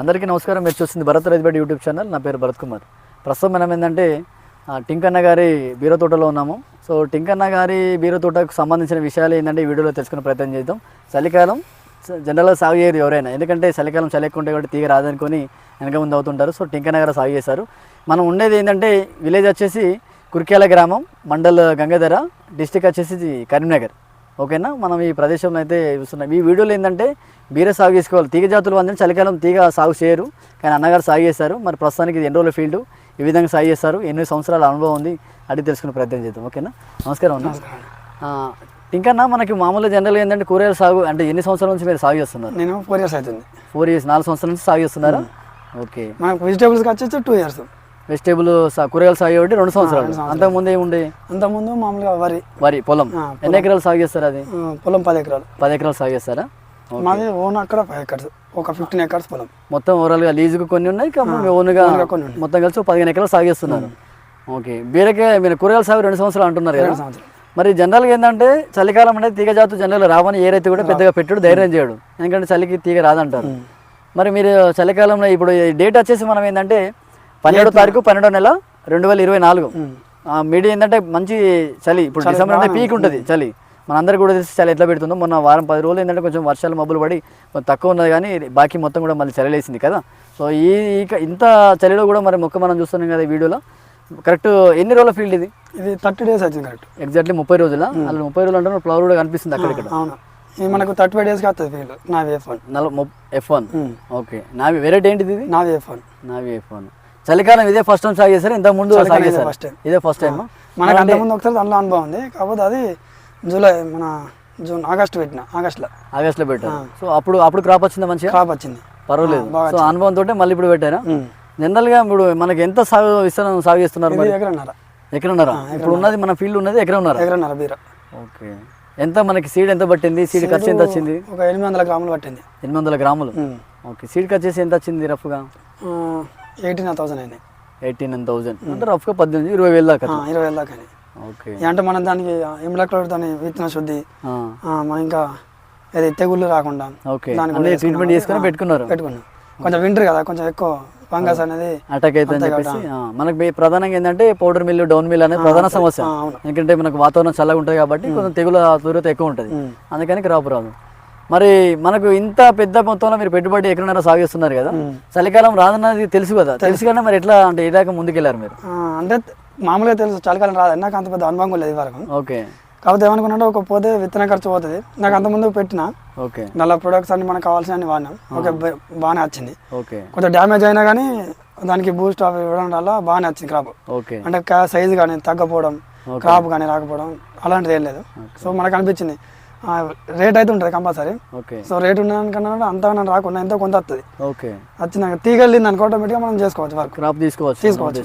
అందరికీ నమస్కారం. మీరు చూస్తుంది భరత్ రైతుబడి యూట్యూబ్ ఛానల్. నా పేరు భరత్ కుమార్. ప్రస్తుతం మనం ఏంటంటే టింకన్న గారి బీరో తోటలో ఉన్నాము. సో టింకన్న గారి బీరో తోటకు సంబంధించిన విషయాలు ఏంటంటే ఈ వీడియోలో తెలుసుకునే ప్రయత్నం చేద్దాం. చలికాలం జనరల్గా సాగు చేయరు ఎవరైనా. ఎందుకంటే చలికాలం చలి ఎక్కువ కాబట్టి తీగ రాదనుకొని వెనక ముందు అవుతుంటారు. సో టింకన్న గారు సాగు చేశారు. మనం ఉండేది ఏంటంటే విలేజ్ వచ్చేసి కురికేల గ్రామం మండల్ గంగాధర డిస్టిక్ వచ్చేసి కరీంనగర్. ఓకేనా? మనం ఈ ప్రదేశంలో అయితే చూస్తున్నాం. ఈ వీడియోలో ఏంటంటే బీర సాగు చేసుకోవాలి. తీగ జాతులు అందరూ చలికాలం తీగ సాగు చేయరు. కానీ అన్నగారు సాగు చేస్తారు. మరి ప్రస్తుతానికి ఇది ఎన్ని రోజుల ఫీల్డ్? ఈ విధంగా సాగు చేస్తారు. ఎన్ని సంవత్సరాల అనుభవం ఉంది? అడిగి తెలుసుకునే ప్రయత్నం చేద్దాం. ఓకేనా? నమస్కారం అన్న. ఇంకన్నా మనకి మామూలుగా జనరల్గా ఏంటంటే కూరగాయల సాగు అంటే ఎన్ని సంవత్సరాల నుంచి మీరు సాగు చేస్తున్నారు? నేను ఫోర్ ఇయర్స్ అవుతుంది. ఫోర్ ఇయర్స్ నాలుగు సంవత్సరాల నుంచి సాగు చేస్తున్నారా? ఓకే. మనకు వెజిటేబుల్స్కి వచ్చేసి టూ ఇయర్స్ వెజిటేబుల్ కూరగాయలు సాగు కాబట్టి రెండు సంవత్సరాలు. అంతకుముందు ఏముండే? అంతకుముందు మామూలుగా వరి. వరి పొలం. ఎన్ని ఎకరాలు సాగు చేస్తారు అది పొలం పది ఎకరాలు. పది ఎకరాలు సాగు చేస్తారా మాది ఓన్ అక్కడ ఫైవ్ ఎకర్స్. ఒక ఫిఫ్టీన్ ఎకర్స్ పొలం. మొత్తం ఓవరాల్గా లీజుకు కొన్ని ఉన్నాయి ఓన్గా కొన్ని. మొత్తం కలిసి పదిహేను ఎకరాలు సాగు చేస్తున్నారు ఓకే. బీరకాయ మీరు కూరగాయల సాగు రెండు సంవత్సరాలు అంటున్నారు కదా. మరి జనరల్గా ఏంటంటే చలికాలం అనేది తీగ జాతు జనరల్గా రావని ఏ రైతు కూడా పెద్దగా పెట్టుడు ధైర్యం చేయడు. ఎందుకంటే చలికి తీగ రాదంటారు. మరి మీరు చలికాలంలో ఇప్పుడు డేట్ వచ్చేసి మనం ఏంటంటే పన్నెండో తారీఖు పన్నెండో నెల రెండు వేల ఇరవై నాలుగు. మీడియా ఏంటంటే మంచి చలి. ఇప్పుడు డిసెంబర్ అంటే పీక్ ఉంటుంది చలి. మనందరికీ కూడా తెలిసి చలి ఎట్లా పెడుతుందో మొన్న వారం పది రోజులు ఏంటంటే కొంచెం వర్షాలు మబ్బులు పడి తక్కువ ఉన్నది కానీ బాకీ మొత్తం కూడా మళ్ళీ చలిలేసింది కదా. సో ఈ ఇంత చలిలో కూడా మరి మొక్క మనం చూస్తున్నాం కదా ఈ వీడియోలో. కరెక్ట్ ఎన్ని రోజుల ఫీల్డ్ ఇది? ఇది థర్టీ డేస్ వచ్చింది కరెక్ట్. ఎగ్జాక్ట్లీ ముప్పై రోజుల? అలా ముప్పై రోజులు అంటే ఫ్లవర్ కూడా కనిపిస్తుంది అక్కడిక్కడ. అవును. ఇది మనకు థర్టీ ఫైవ్ డేస్కి వస్తుంది ఫీల్డ్. నావి F one F one okay. నావి వెరైటీ ఏంటిది ఇది? నావి ఎఫ్ వన్ నావి ఎఫ్ వన్ చలికాలం ఇదే ఫస్ట్ టైం సాగు చేశారు ఇంత ముందు సాగు చలికాలం ఇదే ఫస్ట్ టైం మనకు అంతకుముందు ఒకసారి దాంట్లో అనుభవం ఉంది. కాకపోతే అది జూలై మన జూన్ ఆగస్ట్ పెట్టిన ఆగస్ట్లో. ఆగస్ట్లో పెట్టారు. సో అప్పుడు అప్పుడు క్రాప్ వచ్చిందా మంచిగా? క్రాప్ వచ్చింది. పర్వాలేదు. సో అనుభవం తోటే మళ్ళీ ఇప్పుడు పెట్టారా. జనరల్గా ఇప్పుడు మనకి ఎంత సాగు విస్తరణ సాగు చేస్తున్నారు ఎకరన్నర. ఎక్కడ ఉన్నారా ఇప్పుడు ఉన్నది మన ఫీల్డ్ ఉన్నది ఎక్కడ ఉన్నారా ఎకరన్నర బీర. ఓకే. ఎంత మనకి సీడ్ ఎంత పట్టింది? సీడ్ ఖర్చు ఎంత వచ్చింది? ఒక ఎనిమిది వందల గ్రాములు పట్టింది. ఎనిమిది వందల గ్రాములు. ఓకే. సీడ్ ఖర్చు చేసి ఎంత వచ్చింది రఫ్గా? ఎయిటీన్ థౌసండ్ అయినాయి ఎయిటీన్ థౌసండ్. అంటే రఫ్గా పద్దెనిమిది ఇరవై వేలు దాకా ఇరవై వేల దాకా ఓకే. అంటే మనం దానికి ఎంబ్లాక్లో దాని విత్తన శుద్ధి మనం ఇంకా ఏది తెగుళ్ళు రాకుండా ఓకే. దానికి ట్రీట్మెంట్. చేసుకొని పెట్టుకున్నారు. పెట్టుకున్నాం. కొంచెం వింటర్ కదా కొంచెం ఎక్కువ ఫంగస్ అనేది అటాక్ అయితే అని చెప్పేసి మనకి ప్రధానంగా ఏంటంటే పౌడర్ మిల్ డౌన్ మిల్ అనేది ప్రధాన సమస్య. ఎందుకంటే మనకు వాతావరణం చల్లగా ఉంటుంది కాబట్టి కొంచెం తెగుల తీవ్రత ఎక్కువ ఉంటుంది. అందుకని క్రాప్ రాదు. మరి మనకు ఇంత పెద్ద మొత్తంలో మీరు పెట్టుబడి ఎక్కడైనా సాగు చేస్తున్నారు కదా. చలికాలం రాదన్నది తెలుసు కదా. తెలుసు. కానీ మరి ఎట్లా అంటే ఏ దాకా ముందుకెళ్ళారు మీరు అంటే మామూలుగా తెలుసు చలికాలం రాదు. నాకు అంత పెద్ద అనుభవం లేదు వరకు. ఓకే. కాకపోతే ఏమనుకున్నాడో ఒక పోతే విత్తన ఖర్చు పోతుంది. నాకు అంత ముందు పెట్టిన ఓకే. దానిలో ప్రొడక్ట్స్ అన్ని మనకు కావాల్సిన వాడినాం. ఓకే బాగానే వచ్చింది. ఓకే. కొంచెం డ్యామేజ్ అయినా కానీ దానికి బూస్ట్ అవి ఇవ్వడం వల్ల బాగానే వచ్చింది క్రాప్ ఓకే. అంటే సైజు కానీ తగ్గపోవడం. క్రాప్ కానీ రాకపోవడం అలాంటిది ఏం లేదు. సో మనకు అనిపించింది. రేట్ అయితే ఉంటుంది కంపల్సరీ. ఓకే. సో రేట్ ఉన్నదానికన్నా అంత రాకుండా ఎంతో కొంత వస్తుంది ఓకే. వచ్చినాక తీగలింది అనుకో ఆటోమేటిక్గా మనం చేసుకోవచ్చు వర్క్ క్రాప్ తీసుకోవచ్చు తీసుకోవచ్చు.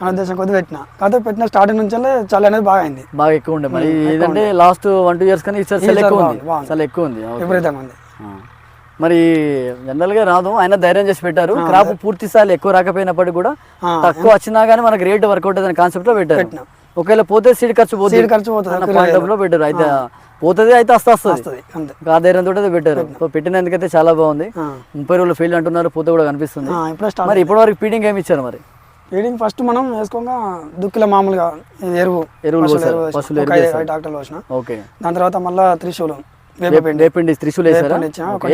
మన ఉద్దేశం కొద్ది పెట్టిన. కాకపోతే పెట్టిన స్టార్టింగ్ నుంచి చలి అనేది బాగా అయింది. బాగా ఎక్కువ ఉండే. మరి ఏదంటే లాస్ట్ వన్ టూ ఇయర్స్ కానీ చాలా ఎక్కువ ఉంది. విపరీతంగా ఉంది. మరి జనరల్గా రాదు ఆయన ధైర్యం చేసి పెట్టారు. క్రాప్ పూర్తి స్థాయిలో ఎక్కువ రాకపోయినప్పటికీ కూడా తక్కువ వచ్చినా కానీ మనకి రేట్ వర్కౌట్ అనే కాన్సెప్ట్లో పెట్టారు. ఒకవేళ పోతే సీడ్ ఖర్చు పోతే సీడ్ ఖర్చు పోతుంది పెట్టారు. అయితే పోతుంది అయితే వస్తా వస్తుంది ఆ ధైర్యం తోటి అయితే పెట్టారు. పెట్టినందుకైతే చాలా బాగుంది. ముప్పై రోజులు ఫీల్డ్ అంటున్నారు పూత కూడా కనిపిస్తుంది. మరి ఇప్పటి వరకు ఫీడింగ్ ఏమి ఇచ్చారు మరి? ఫీడింగ్ ఫస్ట్ మనం వేసుకోగా దుక్కిల మామూలుగా ఎరువు ఎరువులు పశువుల డాక్టర్లు వచ్చిన ఓకే. దాని తర్వాత మళ్ళీ త్రిశూలం వేపిండి త్రిశూల్ వేసారా?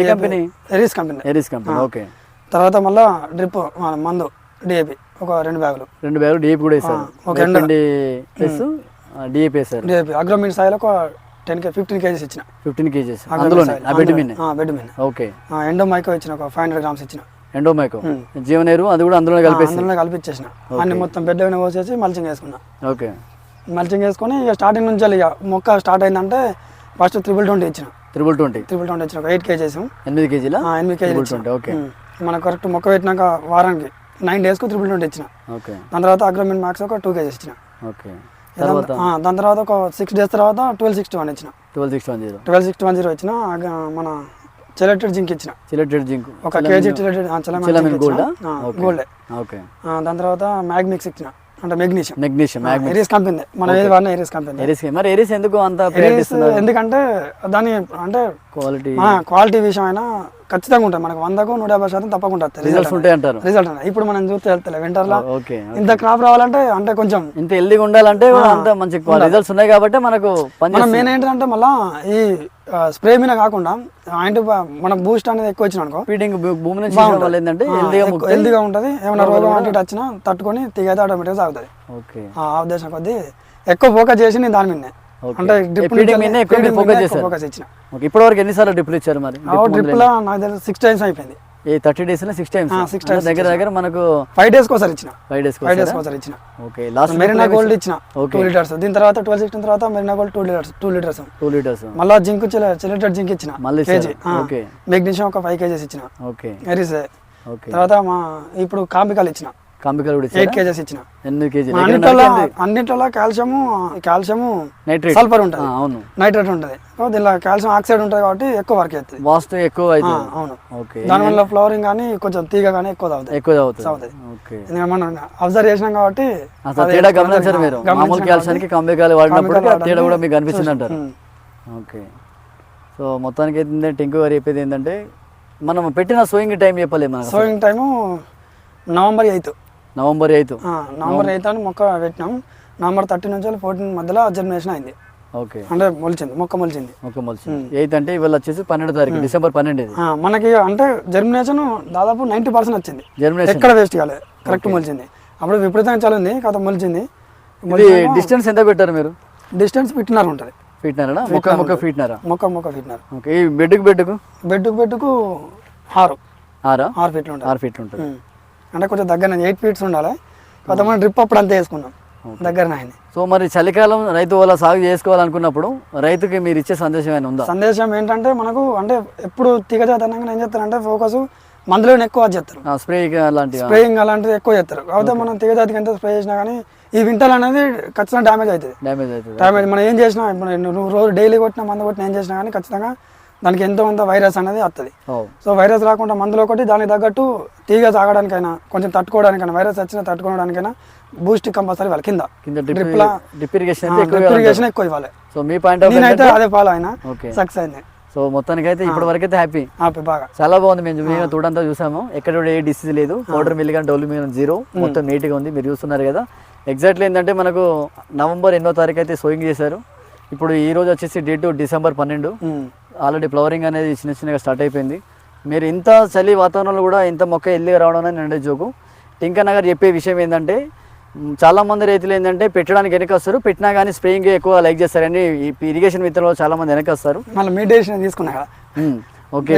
ఏ company? Aries company. Aries company okay. తర్వాత మళ్ళీ డ్రిప్ మందు డిఏపి ఒక రెండు బ్యాగులు. రెండు బ్యాగులు డిఏపి కూడా వేసారు. ఒక ప్లస్ డిఏపి వేసారు. డిఏపి అగ్రోమిన్ స్థాయిలో ఒక టెన్ కే ఫిఫ్టీన్ కేజీస్ ఇచ్చిన. Fifteen kgs. అందులోనే? ఆ బెడ్ మీద ఓకే. ఎండో మైకో ఇచ్చిన ఒక ఫైవ్ హండ్రెడ్ గ్రామ్స్ ఇచ్చిన. ఎండోమైకో? జీవనేరు అది కూడా అందులోనే కలిపేసి? అందులో కలిపిచ్చేసిన. అన్ని మొత్తం బెడ్ మీద పోసేసి మల్చింగ్ వేసుకున్నా ఓకే. మల్చింగ్ వేసుకొని ఇక స్టార్టింగ్ నుంచి ఇక మొక్క స్టార్ట్ అయిందంటే ఫస్ట్ త్రిబుల్ ట్వంటీ ఇచ్చిన. Triple twenty? త్రిబుల్ ట్వంటీ ఇచ్చిన. ఒక ఎయిట్ కేజీస్. ఎనిమిది కేజీలా? ఎనిమిది కేజీలు ఓకే. మనకు కరెక్ట్ మొక్క పెట్టినాక వారానికి నైన్ డేస్కు త్రిబుల్ ట్వంటీ ఇచ్చిన. ఓకే. దాని తర్వాత అగ్రోమిన్ మ్యాక్స్ ఒక టూ కేజీస్ ఇచ్చిన. ఓకే. తర్వాత? దాని తర్వాత ఒక సిక్స్ డేస్ తర్వాత ట్వెల్వ్ సిక్స్టీ వన్ ఇచ్చిన. Twelve six one zero. Twelve sixty one zero ఇచ్చిన మన చెలెటెడ్ జింక్ ఇచ్చిన. చిలెటెడ్ జింక్ ఒక కేజీ చెలెటెడ్ చిలమిన్ గోల్డ్ గోల్డ్ ఓకే దాని తర్వాత మ్యాగ్ మిక్స్ ఇచ్చిన. అంటే మెగ్నీషియం మెగ్నీషియం ఎరీస్ కంపెనీ మనం ఏది ఎరీస్ కంపెనీ ఎరిస్ మరి ఎరిస్ ఎందుకు అంత ఎందుకంటే దాని అంటే క్వాలిటీ క్వాలిటీ విషయం అయినా ఖచ్చితంగా ఉంటుంది. మనకు వందకు నూట యాభై శాతం తప్పకుండా రిజల్ట్స్ ఉంటాయి అంటారు. రిజల్ట్ ఇప్పుడు మనం చూస్తే వెళ్తలే వింటర్లో ఓకే ఇంత క్రాప్ రావాలంటే అంటే కొంచెం ఇంత హెల్దీగా ఉండాలంటే అంత మంచి రిజల్ట్స్ ఉన్నాయి కాబట్టి మనకు మనం మెయిన్ ఏంటంటే మళ్ళా ఈ స్ప్రే మీద కాకుండా ఆయింట్ మన బూస్ట్ అనేది ఎక్కువ వచ్చిన అనుకో. ఫీడింగ్ భూమి నుంచి ఏంటంటే హెల్దీగా ఉంటుంది. ఏమైనా రోగం అంటే వచ్చినా తట్టుకొని తీగైతే ఆటోమేటిక్గా సాగుతుంది. ఓకే. ఆ ఉద్దేశం కొద్దీ ఎక్కువ ఫోకస్ చేసి నేను దాని మీదనే. అంటే డ్రిప్? ఫోకస్ ఇచ్చిన. ఓకే ఇప్పటి వరకు ఎన్నిసార్లు డ్రిప్లు ఇచ్చారు మరి? డ్రిప్లో నాకు తెలిసి సిక్స్ టైమ్స్ అయిపోయింది. ఈ thirty days six times six times దగ్గర దగ్గర మనకు ఫైవ్ డేస్ ఒకసారి ఇచ్చిన. ఫైవ్ డేస్ ఫైవ్ డేస్ ఒకసారి ఇచ్చిన. ఓకే లాస్ట్ మెరీనా గోల్డ్ ఇచ్చిన. టూ లీటర్స్ దీని తర్వాత ట్వెల్వ్ సిక్స్టీన్ తర్వాత Marina gold two litres two litres two litres మళ్ళా జింక్ చిలిటెడ్ జింక్ ఇచ్చిన. మళ్ళీ కేజీ. Okay. మెగ్నీషియం ఒక ఫైవ్ కేజీస్ ఇచ్చిన. ఓకే. ఎరీస్ ఓకే. తర్వాత మా ఇప్పుడు కాంబికాలు ఇచ్చిన. కంపికలు కూడా ఎయిట్ కేజెస్ ఇచ్చిన. కేజీలు. అన్నింటిలో అన్నింటిలో కాల్షియము కాల్షియము నైట్రేట్ సల్ఫర్ ఉంటుంది. అవును. నైట్రేట్ ఉంటుంది. దీనిలో కాల్షియం ఆక్సైడ్ ఉంటుంది కాబట్టి ఎక్కువ వర్క్ అవుతుంది. వాస్ట్ ఎక్కువ అవుతుంది. అవును. ఓకే దానివల్ల ఫ్లవరింగ్ కానీ కొంచెం తీగ కానీ ఎక్కువ తాగుతాయి. ఎక్కువ అవుతుంది అవుతుంది. ఓకే మనం అబ్జర్వ్ చేసినాం కాబట్టి తేడా గమనించారు మీరు. మామూలు కాబట్టి క్యాల్షియానికి కంబికాలు వాడినప్పుడు కంబికాలు తేడా కూడా మీకు కనిపించింది అంటారు. ఓకే సో మొత్తానికి ఏంటంటే టింకు గారు చెప్పేది ఏంటంటే మనం పెట్టిన సోయింగ్ టైం చెప్పలేదు మనకు sowing time November eighth. November eighth. November eighth అని మొక్క పెట్టినాం. నవంబర్ థర్టీ నుంచి ఫోర్టీన్ మధ్యలో జర్మినేషన్ అయింది. ఓకే. అంటే మొలిచింది మొక్క మొలిచింది. ఒక మొలిచి ఎయిత్ అంటే ఇవాళ వచ్చేసి పన్నెండు తారీఖు డిసెంబర్ పన్నెండు మనకి అంటే జర్మినేషన్ దాదాపు నైంటీ పర్సెంట్ వచ్చింది. జర్మినేషన్ ఎక్కడ వేస్ట్ కాలేదు కరెక్ట్ మొలిచింది. అప్పుడు విపరీతంగా చల్లింది కథ మొలిచింది. డిస్టెన్స్ ఎంత పెట్టారు మీరు? డిస్టెన్స్ ఫిట్నర్ ఉంటుంది. ఫీట్నారా మొక్క మొక్క ఫీట్నారా మొక్క మొక్క ఫిట్నర్ ఓకే. ఈ బెడ్కు బెడ్కు బెడ్కు బెడ్కు ఆరు. ఆరా? ఆరు ఫీట్లు ఉంటుంది. ఆరు ఫీట్లు ఉంటుంది. అంటే కొంచెం దగ్గర ఎయిట్ ఫీట్స్ ఉండాలి. కొంతమంది డ్రిప్ అప్పుడు అంతే వేసుకున్నాం దగ్గర అయింది. సో మరి చలికాలం రైతు వాళ్ళ సాగు చేసుకోవాలనుకున్నప్పుడు రైతుకి మీరు ఇచ్చే సందేశం ఏమైనా ఉందా? సందేశం ఏంటంటే మనకు అంటే ఎప్పుడు తీగజాతనంగా ఏం చేస్తారంటే ఫోకస్ మందులోనే ఎక్కువ చేస్తారు. స్ప్రే లాంటివి స్ప్రేయింగ్ అలాంటివి ఎక్కువ చేస్తారు. కాకపోతే మనం తీగజాతికి ఎంత స్ప్రే చేసినా కానీ ఈ వింటర్ అనేది ఖచ్చితంగా డ్యామేజ్ అవుతుంది. డ్యామేజ్ అవుతుంది. డ్యామేజ్ మనం ఏం చేసినా ఇప్పుడు నువ్వు రోజు డైలీ కొట్టినా మందు కొట్టినా ఏం చేసినా కానీ ఖచ్చితంగా దానికి ఎంతో కొంత వైరస్ అనేది వస్తుంది సో వైరస్ రాకుండా మందులో ఒకటి దానికి తగ్గట్టు తీగ తాగడానికైనా కొంచెం తట్టుకోవడానికైనా వైరస్ వచ్చినా తట్టుకోవడానికైనా బూస్ట్ కంపల్సరీ వాళ్ళ కింద. అయితే ఎక్కువ ఇవ్వాలి సో మీ పాయింట్ నేనైతే అదే ఫాలో అయినా. సక్సెస్ అయింది. సో మొత్తానికి అయితే ఇప్పటి వరకు అయితే హ్యాపీ ఆపి బాగా. చాలా బాగుంది మేము మేము తోడంతా చూసాము. ఎక్కడ కూడా ఏ డిసీజ్ లేదు. పౌడర్ మిల్ కానీ డోలు మిల్ జీరో మొత్తం నీట్గా ఉంది. మీరు చూస్తున్నారు కదా. ఎగ్జాక్ట్లీ ఏంటంటే మనకు నవంబర్ ఎన్నో తారీఖు అయితే సోయింగ్ చేశారు. ఇప్పుడు ఈ రోజు వచ్చేసి డేట్ డిసెంబర్ పన్నెండు. ఆల్రెడీ ఫ్లవరింగ్ అనేది చిన్న చిన్నగా స్టార్ట్ అయిపోయింది. మీరు ఇంత చలి వాతావరణంలో కూడా ఇంత మొక్క ఎల్లిగా రావడం అనేది నిండే జోకు. టింకా నగర్ చెప్పే విషయం ఏంటంటే మ్, చాలా మంది రైతులు ఏంటంటే పెట్టడానికి వెనక వస్తారు పెట్టినా కానీ స్ప్రేయింగ్ ఎక్కువ లైక్ చేస్తారని ఈ ఇరిగేషన్ మిత్రులు చాలా మంది వెనక వస్తారు మళ్ళీ మీ డెసిషన్ తీసుకున్నా ఓకే.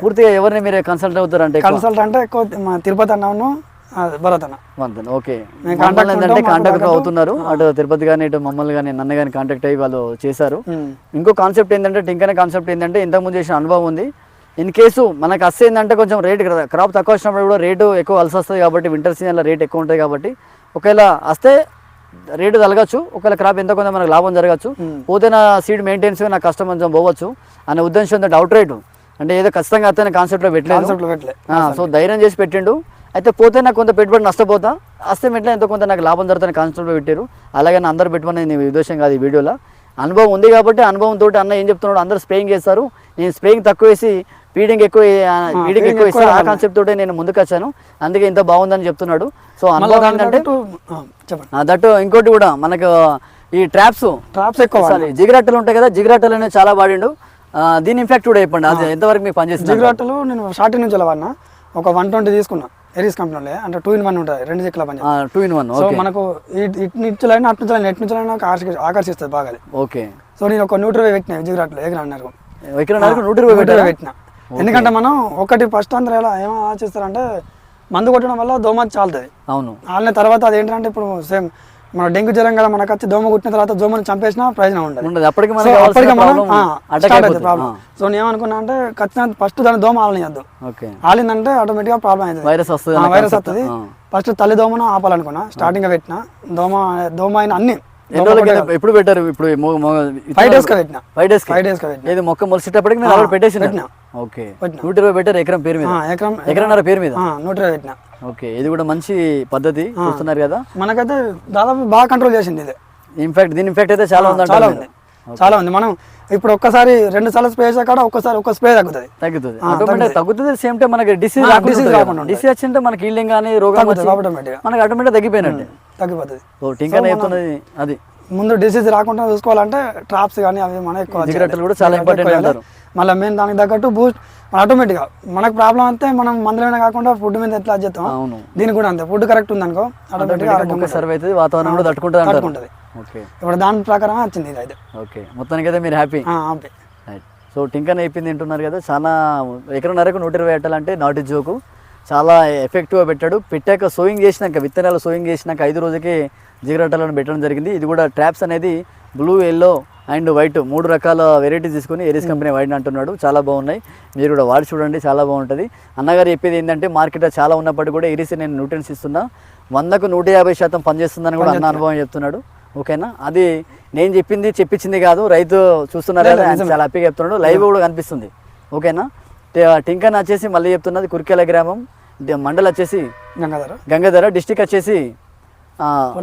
పూర్తిగా ఎవరిని మీరు కన్సల్ట్ అవుతారు అంటే కన్సల్ట్ అంటే ఎక్కువ తిరుపతి అన్నను భరత్ అన్న వంతన ఓకే. ఉంటాం, కాంటాక్ట్ అవుతున్నారు. అటు తిరుపతి కానీ ఇటు మమ్మల్ని కానీ నన్ను కానీ కాంటాక్ట్ అయ్యి వాళ్ళు చేశారు. ఇంకో కాన్సెప్ట్ ఏంటంటే టింకనే కాన్సెప్ట్ ఏంటంటే ఇంతకుముందు చేసిన అనుభవం ఉంది. ఇన్ కేసు మనకు వస్తే ఏంటంటే కొంచెం రేట్ క్రాప్ తక్కువ వచ్చినప్పుడు కూడా రేటు ఎక్కువ కలిసి వస్తుంది కాబట్టి వింటర్ సీజన్లో రేట్ ఎక్కువ ఉంటుంది కాబట్టి ఒకవేళ వస్తే రేటు తలగచ్చు ఒకవేళ క్రాప్ ఎంత కొంత మనకు లాభం జరగచ్చు. పోతే నా సీడ్ మెయింటెనెన్స్ నా కష్టం కొంచెం పోవచ్చు అనే ఉద్దేశంతో డౌట్ రేటు అంటే ఏదో ఖచ్చితంగా అతనే కాన్సెప్ట్లో పెట్టలేదు. సో ధైర్యం చేసి పెట్టిండు. అయితే పోతే నాకు కొంత పెట్టుబడి నష్టపోతా. వస్తే మెట్ల ఎంతో కొంత నాకు లాభం జరుగుతుంది కాన్సెప్ట్లో పెట్టారు. అలాగే నా అందరు పెట్టుకుని నేను ఉద్దేశం కాదు ఈ వీడియోలో. అనుభవం ఉంది కాబట్టి అనుభవంతో అన్న ఏం చెప్తున్నాడు అందరూ స్ప్రేయింగ్ చేస్తారు. నేను స్ప్రేయింగ్ తక్కువ వేసి ఫీడింగ్ ఎక్కువ ఫీడింగ్ ఎక్కువ ఆ. కాన్సెప్ట్ తోటే నేను ముందుకు వచ్చాను. అందుకే ఇంత బాగుందని చెప్తున్నాడు. సో అనుభవం ఏంటంటే దట్ ఇంకోటి కూడా మనకు ఈ ట్రాప్స్ ట్రాప్స్ ఎక్కువ. జిగరట్టలు ఉంటాయి కదా జిగరట్టలు అనేది చాలా వాడిండు. దీని ఇంపాక్ట్ కూడా చెప్పండి. అది ఎంతవరకు మీకు పనిచేస్తుంది జిగురాటలు నేను స్టార్టింగ్ నుంచి వాడినా. ఒక వన్ ట్వంటీ తీసుకున్నా. ఎరీస్ కంపెనీలో అంటే టూ ఇన్ వన్ ఉంటుంది. రెండు దిక్కుల పని టూ ఇన్ వన్ సో మనకు ఇటు నుంచులైనా అటు నుంచులైనా ఎటు నుంచులైనా ఆకర్షి ఆకర్షిస్తుంది బాగా. ఓకే సో నేను ఒక నూట ఇరవై పెట్టిన జిగురాటలు ఎగిరి అన్నారు. ఇక్కడ నరకు నూట ఇరవై? పెట్టిన. ఎందుకంటే మనం ఒకటి ఫస్ట్ అందరూ ఎలా ఏమో ఆలోచిస్తారంటే మందు కొట్టడం వల్ల దోమ చాలుతుంది అవును. వాళ్ళ తర్వాత అది ఏంటంటే ఇప్పుడు సేమ్ మన డెంగ్యూ జ్వరం కదా మనకు వచ్చి దోమ కుట్టిన తర్వాత దోమని చంపేసినా ప్రయోజనం ఉండదు. అప్పటికి మనం ప్రాబ్లం అటాక్ స్టార్ట్ అవుతుంది అయిపోతుంది. ప్రాబ్లం సో నేను ఏమనుకున్నా అంటే ఖచ్చితంగా ఫస్ట్ దాని దోమ ఆలనియద్దు. ఆలిందంటే ఆటోమేటిక్గా ప్రాబ్లం అవుతుంది. వైరస్ వస్తుంది వైరస్. వస్తుంది. ఫస్ట్ తల్లి దోమను ఆపాలనుకున్నా స్టార్టింగ్ పెట్టిన దోమ దోమ అయిన అన్ని ఎప్పుడు పెట్టారు? ఇప్పుడు ఫైవ్ డేస్ పెట్టిన. ఫైవ్ డేస్ ఫైవ్ డేస్ పెట్టిన. మొక్క మొలిసేటప్పటికి అక్కడ పెట్టేసి పెట్టినా. ఓకే. నూట ఇరవై పెట్టారు ఎకరం పేరు మీద. ఎకరం ఎకరన్నర పేరు మీద? నూట ఇరవై పెట్టిన. ఓకే ఇది కూడా మంచి పద్ధతి చూస్తున్నారు కదా? మనకైతే దాదాపు బాగా కంట్రోల్ చేసింది ఇది. ఇన్ఫాక్ట్ దీని ఇన్ఫాక్ట్ అయితే చాలా ఉంది చాలా ఉంది. చాలా ఉంది. మనం ఇప్పుడు ఒక్కసారి రెండు సార్లు స్ప్రే చేసా కాడ ఒక్కసారి ఒక్క స్ప్రే తగ్గుతుంది. తగ్గుతుంది. ఆటోమేటిక్ తగ్గుతుంది. సేమ్ టైం మనకి డిసీజ్ disease రాకుండా డిసీజ్ వచ్చింటే మనకి హీలింగ్ కానీ రోగం మనకి ఆటోమేటిక్ తగ్గిపోయినట్టే. తగ్గిపోతుంది. సో టింకర్ చెప్తున్నది అది. ముందు డిసీజ్ రాకుండా చూసుకోవాలంటే ట్రాప్స్ కానీ అవి మనం ఎక్కువ కూడా చాలా ఇంపార్టెంట్ అంటారు. మళ్ళీ మెయిన్ దానికి తగ్గట్టు బూస్ట్ ఆటోమేటిక్గా మనకు ప్రాబ్లం అంతే మనం మందులైనా కాకుండా ఫుడ్ మీద ఎట్లా చేస్తాం అవును. దీనికి కూడా అంతే. ఫుడ్ కరెక్ట్ ఉంది అనుకో ఆటోమేటిక్గా సర్వ్ అవుతుంది వాతావరణం కూడా తట్టుకుంటుంది ఓకే. ఇప్పుడు దాని ప్రకారం వచ్చింది ఇది అయితే. ఓకే. మొత్తానికి అయితే మీరు హ్యాపీ. రైట్ సో టింకన్ అయిపోయింది తింటున్నారు కదా చాలా ఎకరన్నరకు నూట ఇరవై ఎట్టాలంటే నాటి జోకు. చాలా ఎఫెక్టివ్గా పెట్టాడు. పెట్టాక సోయింగ్ చేసినాక విత్తనాలు సోయింగ్ చేసినాక ఐదు రోజులకి జిగరట్టలను పెట్టడం జరిగింది. ఇది కూడా ట్రాప్స్ అనేది బ్లూ ఎల్లో అండ్ వైట్ మూడు రకాల వెరైటీస్ తీసుకొని ఎరిస్ కంపెనీ వైట్ అంటున్నాడు. చాలా బాగున్నాయి. మీరు కూడా వాడి చూడండి చాలా బాగుంటుంది. అన్నగారు చెప్పేది ఏంటంటే మార్కెట్లో చాలా ఉన్నప్పటికీ కూడా ఎరిస్ నేను న్యూట్రియన్స్ ఇస్తున్నా. వందకు నూట యాభై శాతం పనిచేస్తుందని కూడా అన్న అనుభవం చెప్తున్నాడు. ఓకేనా? అది నేను చెప్పింది చెప్పించింది కాదు. రైతు చూస్తున్నారు కదా చాలా హ్యాపీగా చెప్తున్నాడు. లైవ్ కూడా కనిపిస్తుంది. ఓకేనా? టింకన్ వచ్చేసి మళ్ళీ చెప్తున్నది కురికెల గ్రామం మండల్ వచ్చేసి గంగాధర. గంగాధర డిస్టిక్ వచ్చేసి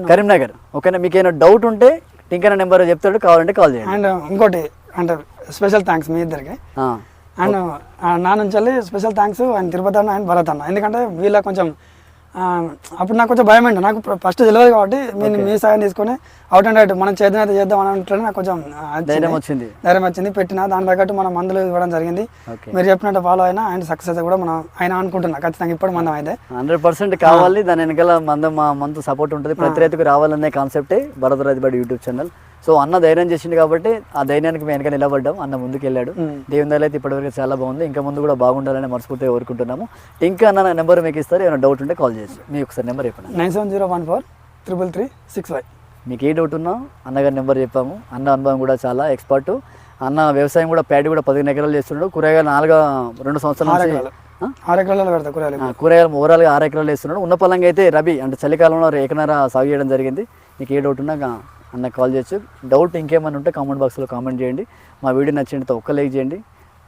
కరీంనగర్. ఓకేనా? మీకు ఏమైనా డౌట్ ఉంటే టింకన్ నెంబర్ చెప్తాడు కావాలంటే కాల్ చేయండి. అండ్ ఇంకోటి అంటే స్పెషల్ థ్యాంక్స్ మీ ఇద్దరికి. అండ్ నా నుంచి వెళ్ళి స్పెషల్ థ్యాంక్స్ ఆయన తిరుపతి అన్న ఆయన భరత్ అన్న. ఎందుకంటే వీళ్ళ కొంచెం అప్పుడు నాకు కొంచెం భయం అండి. నాకు ఫస్ట్ తెలియదు కాబట్టి మీ మీ సాయం తీసుకొని అవుట్ అండ్ అవుట్ మనం చేద్దాం అయితే చేద్దాం అని అంటే నాకు కొంచెం. ధైర్యం వచ్చింది. ధైర్యం వచ్చింది. పెట్టిన దాని తగ్గట్టు మనం మందులు ఇవ్వడం జరిగింది. మీరు చెప్పినట్టు ఫాలో అయినా ఆయన సక్సెస్ కూడా మనం ఆయన అనుకుంటున్నా. ఖచ్చితంగా ఇప్పుడు మనం అయితే. హండ్రెడ్ పర్సెంట్ కావాలి. దాని వెనకాల మంద మా మంత్ సపోర్ట్ ఉంటుంది. ప్రతి రైతుకు రావాలనే కాన్సెప్టే Bharat Rythubadi YouTube channel so అన్న ధైర్యం చేసింది కాబట్టి ఆ ధైర్యానికి మేము వెనక నిలబడ్డాం. అన్న ముందుకు వెళ్ళాడు. దేవుని దయలో అయితే ఇప్పటివరకు చాలా బాగుంది. ఇంకా ముందు కూడా బాగుండాలని మనస్ఫూర్తిగా కోరుకుంటున్నాము. ఇంకా అన్న నెంబర్ మీకు ఇస్తారు. ఏమైనా డౌట్ ఉంటే కాల్ చేయొచ్చు మీ ఒకసారి నెంబర్ చెప్పండి. Nine seven zero one four triple three six five. మీకు ఏ డౌట్ ఉన్నా అన్నగారి నెంబర్ చెప్పాము. అన్న అనుభవం కూడా చాలా ఎక్స్పర్ట్ అన్న వ్యవసాయం కూడా ప్యాడీ కూడా పదిహేను ఎకరాలు చేస్తున్నాడు కూరగాయలు నాలుగు రెండు సంవత్సరాల ఆరు నుంచి ఎకరాలు? ఆరు పెడతా కూరగాయలు. కూరగాయలు ఓవరాల్గా ఆరు ఎకరాలు వేస్తున్నాడు. ఉన్న పొలంగా అయితే రబీ అంటే చలికాలంలో ఏకనర సాగు చేయడం జరిగింది. మీకు ఏ డౌట్ ఉన్నా అన్న కాల్ చేయొచ్చు. డౌట్ ఇంకేమైనా ఉంటే కామెంట్ బాక్స్లో కామెంట్ చేయండి. మా వీడియో నచ్చినంత ఒక్క లైక్ చేయండి.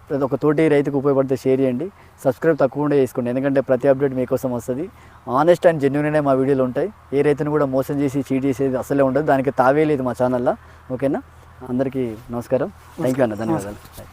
ప్రతి ఒక్క తోటి రైతుకు ఉపయోగపడితే షేర్ చేయండి. సబ్స్క్రైబ్ తక్కువగా చేసుకోండి. ఎందుకంటే ప్రతి అప్డేట్ మీకోసం వస్తుంది. ఆనెస్ట్ అండ్ జెన్యున్గానే మా వీడియోలు ఉంటాయి. ఏ రైతును కూడా మోసం చేసి చీట్ చేసేది అసలే ఉండదు. దానికి తావే లేదు మా ఛానల్లో. ఓకేనా? అందరికీ నమస్కారం. థ్యాంక్ యూ అన్న. ధన్యవాదాలు.